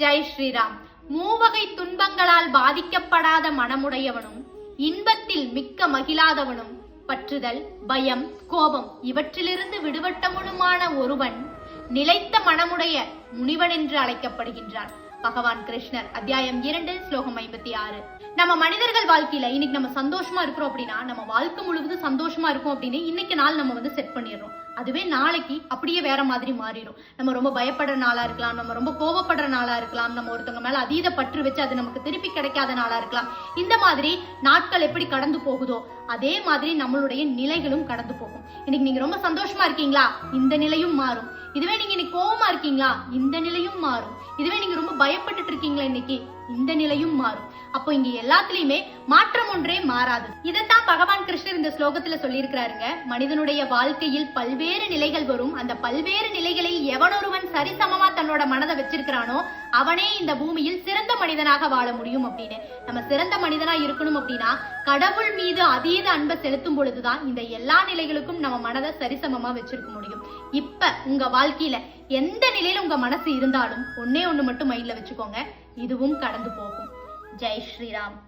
ஜெய் ஸ்ரீராம். மூவகை துன்பங்களால் பாதிக்கப்படாத மனமுடையவனும் இன்பத்தில் மிக்க மகிழாதவனும் பற்றுதல் பயம் கோபம் இவற்றிலிருந்து விடுபட்டவனுமான ஒருவன் நிலைத்த மனமுடைய முனிவன் என்று அழைக்கப்படுகின்றான். பகவான் கிருஷ்ணர் அத்தியாயம் இரண்டு ஸ்லோகம் ஐம்பத்தி ஆறு. நம்ம மனிதர்கள் வாழ்க்கையில இன்னைக்கு நம்ம சந்தோஷமா இருக்கிறோம் அப்படின்னா நம்ம வாழ்க்கை முழுவதும் சந்தோஷமா இருக்கும் அப்படின்னு இன்னைக்கு நாள் நம்ம வந்து செட் பண்ணிடுறோம். அதுவே நாளைக்கு அப்படியே வேற மாதிரி மாறிடும். நம்ம ரொம்ப பயப்படுற நாளா இருக்கலாம் நம்ம ரொம்ப கோவப்படுற நாளா இருக்கலாம் நம்ம ஒருத்தவங்க மேல அதீத பற்று வச்சு அது நமக்கு திருப்பி கிடைக்காத நாளா இருக்கலாம். இந்த மாதிரி நாட்கள் எப்படி கடந்து போகுதோ அதே மாதிரி நம்மளுடைய நிலைகளும் கடந்து போகும். இன்னைக்கு நீங்க ரொம்ப சந்தோஷமா இருக்கீங்களா? இந்த நிலையும் மாறும். இதுவே நீங்க இன்னைக்கு கோவமா இருக்கீங்களா? இந்த நிலையும் மாறும். இதுவே பயப்பட்டுட்டு இருக்கீங்களா இன்னைக்கு? இந்த நிலையும் மாறும். அப்போ இங்க எல்லாத்துலயுமே மாற்றம் ஒன்றே மாறாது. இதைத்தான் பகவான் கிருஷ்ணர் இந்த ஸ்லோகத்துல சொல்லியிருக்கிறாருங்க. மனிதனுடைய வாழ்க்கையில் பல்வேறு நிலைகள் வரும். அந்த பல்வேறு நிலைகளில் எவனொருவன் சரிசமமா தன்னோட மனதை வச்சிருக்கிறானோ அவனே இந்த பூமியில் சிறந்த மனிதனாக வாழ முடியும் அப்படின்னு. நம்ம சிறந்த மனிதனா இருக்கணும் அப்படின்னா கடவுள் மீது அதீத அன்பை செலுத்தும் பொழுதுதான் இந்த எல்லா நிலைகளுக்கும் நம்ம மனதை சரிசமமா வச்சிருக்க முடியும். இப்ப உங்க வாழ்க்கையில எந்த நிலையில உங்க மனசு இருந்தாலும் ஒன்னே ஒண்ணு மட்டும் மைண்ட்ல வச்சுக்கோங்க. இதுவும் கடந்து போகும். ஜெய் ஸ்ரீராம்.